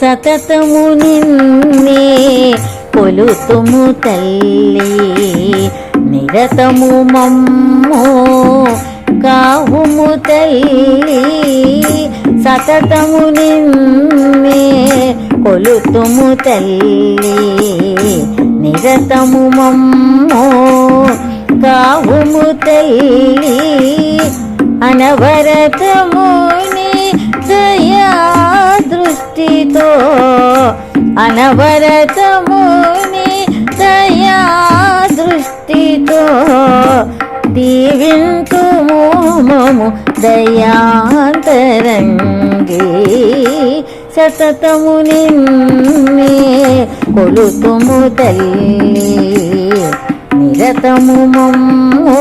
సతతము నిన్నే కొలుతుము తల్లి. నిరతము మమ్మో కావుము తల్లి. సతతము నిన్నే కొలుతుము తల్లి. నిరతము మమ్మో కావుము తల్లి. అనవరతముని దయా దృష్టితో అనవరతముని దయా దృష్టితో దీవింతుము మము దయాంతరంగి సతతము నిన్నే కొలుతుము తల్లి నిరతము మమ్ము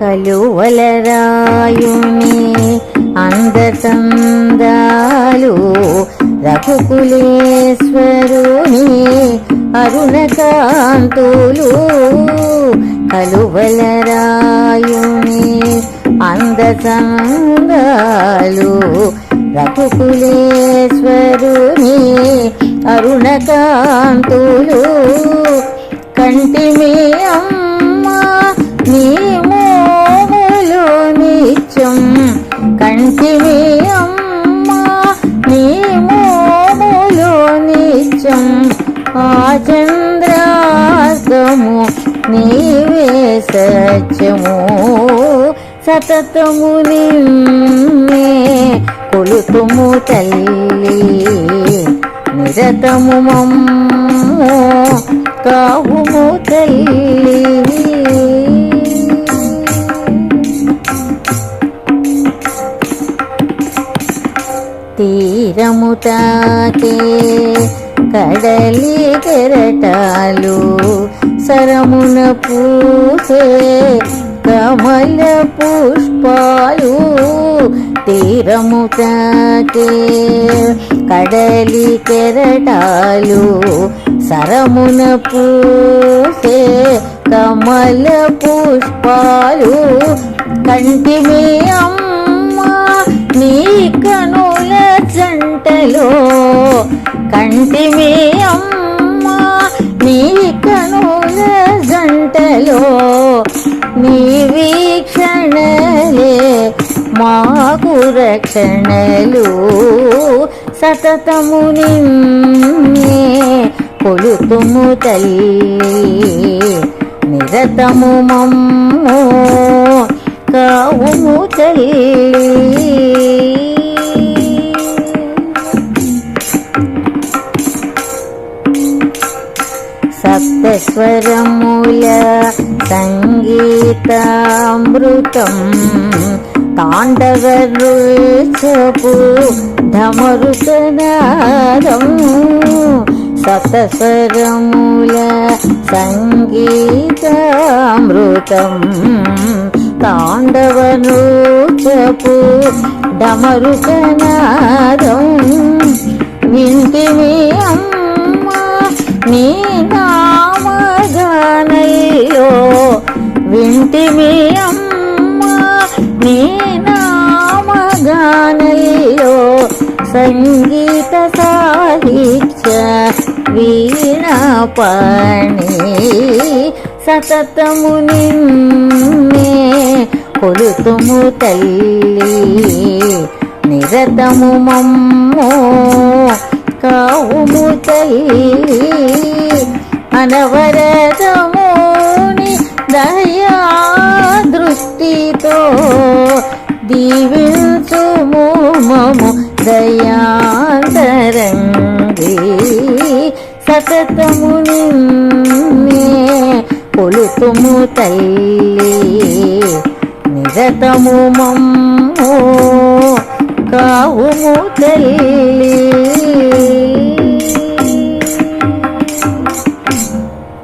కలువలరాయుని అందతందాలు రఘుకులేశ్వరుని అరుణకాంతులు కలువలరాయుని అందతందాలు రఘుకులేశ్వరుని అరుణకాంతులు నీవే సత్యము సతతము నిన్నే కొలుతుము తల్లి. నిరతము మమ్ము కావుము తల్లి. తీరము తాకే కడలి కెరటాలు సరమున పూసే కమల పుష్పాలు తీరము తాకే కడలి కెరటాలు సరమున పూసే కమల పుష్పాలు కంటిమి అమ్మ నీ కనుల జంటలో కంటిమి అమ్మ నీ కనుల జంటలో నీ వీక్షణలే మాకు రక్షణలు. సతతము నిన్నే కొలుతుము తల్లి నిరతము మమ్ము కావుము తల్లి. సప్తస్వరముల సంగీతామృతం తాండవ రుచపు ధమరుతనాదం సతస్వరముల సంగీతామృతం తాండవ నృచపు డమరుకనాదం వింటిమి అమ్మ నీ నా వింటిమి అమ్మ నీ నామగానయ్యో. సంగీత సాహిత్య వీణాపాణి సతతము నిన్నే కొలుతుము తల్లి నిరతము మమ్మో కావుము తల్లి. అనవరతముని దయ సతతము నిన్నే కొలుతుము తల్లి. నిరతము మమ్ము కావుము తల్లి.